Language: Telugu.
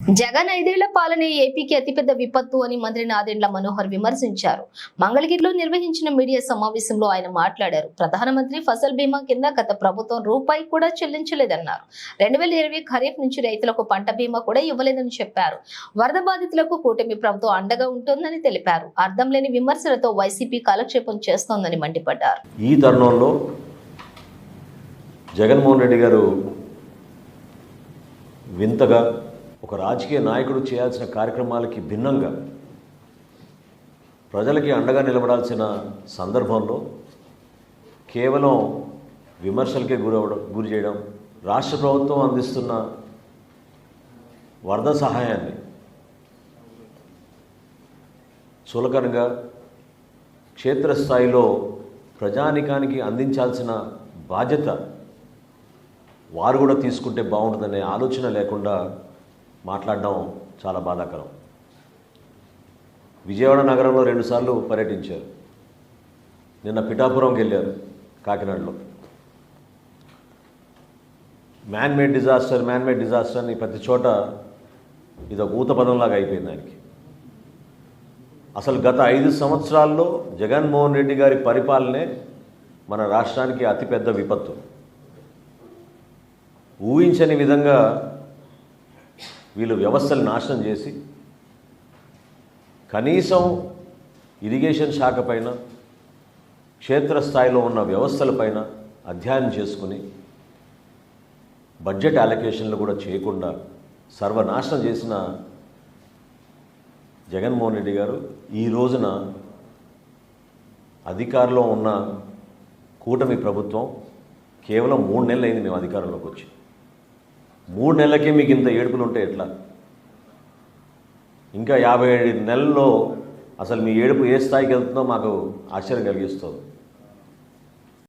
జగన్ ఐదేళ్ళ పాలనే ఏపీకి అతిపెద్ద విపత్తు అని మంత్రి నాదెండ్ల మనోహర్ విమర్శించారు. మంగళగిరిలో నిర్వహించిన మీడియా సమావేశంలో ఆయన మాట్లాడారు. ప్రధానమంత్రి ఫసల్ బీమా కింద గత ప్రభుత్వం రూపాయి కూడా చెల్లించలేదన్నారు. రెండు వేల ఇరవై ఖరీఫ్ నుంచి రైతులకు పంట బీమా కూడా ఇవ్వలేదని చెప్పారు. వరద బాధితులకు కూటమి ప్రభుత్వం అండగా ఉంటుందని తెలిపారు. అర్థం లేని విమర్శలతో వైసీపీ కాలక్షేపం చేస్తోందని మండిపడ్డారు. ఈ తరుణంలో జగన్మోహన్ రెడ్డి గారు వింతగా ఒక రాజకీయ నాయకుడు చేయాల్సిన కార్యక్రమాలకి భిన్నంగా ప్రజలకి అండగా నిలబడాల్సిన సందర్భంలో కేవలం విమర్శలకే గురవడం గురి చేయడం రాష్ట్ర ప్రభుత్వం అందిస్తున్న వరద సహాయాన్ని చులకనగా క్షేత్రస్థాయిలో ప్రజానికానికి అందించాల్సిన బాధ్యత వారు కూడా తీసుకుంటే బాగుంటుందనే ఆలోచన లేకుండా మాట్లాడడం చాలా బాధాకరం. విజయవాడ నగరంలో రెండుసార్లు పర్యటించారు. నిన్న పిఠాపురంకి వెళ్ళారు కాకినాడలో. Man made disaster man made disaster అని ప్రతి చోట ఇది ఒక ఊత పదంలాగా అయిపోయింది దానికి అసలు గత ఐదు సంవత్సరాల్లో జగన్మోహన్ రెడ్డి గారి పరిపాలనే మన రాష్ట్రానికి అతిపెద్ద విపత్తు. ఊహించని విధంగా వీళ్ళు వ్యవస్థలు నాశనం చేసి కనీసం ఇరిగేషన్ శాఖ పైన క్షేత్రస్థాయిలో ఉన్న వ్యవస్థలపైన అధ్యయనం చేసుకుని బడ్జెట్ అలొకేషన్లు కూడా చేయకుండా సర్వనాశనం చేసిన జగన్మోహన్ రెడ్డి గారు ఈ రోజున అధికారంలో ఉన్న కూటమి ప్రభుత్వం కేవలం మూడు నెలలు అయింది మేము అధికారంలోకి వచ్చి. మూడు నెలలకే మీకు ఇంత ఏడుపులు ఉంటాయి ఎట్లా? ఇంకా యాభై ఏడు నెలల్లో అసలు మీ ఏడుపు ఏ స్థాయికి వెళ్తుందో మాకు ఆశ్చర్యం కలిగిస్తుంది.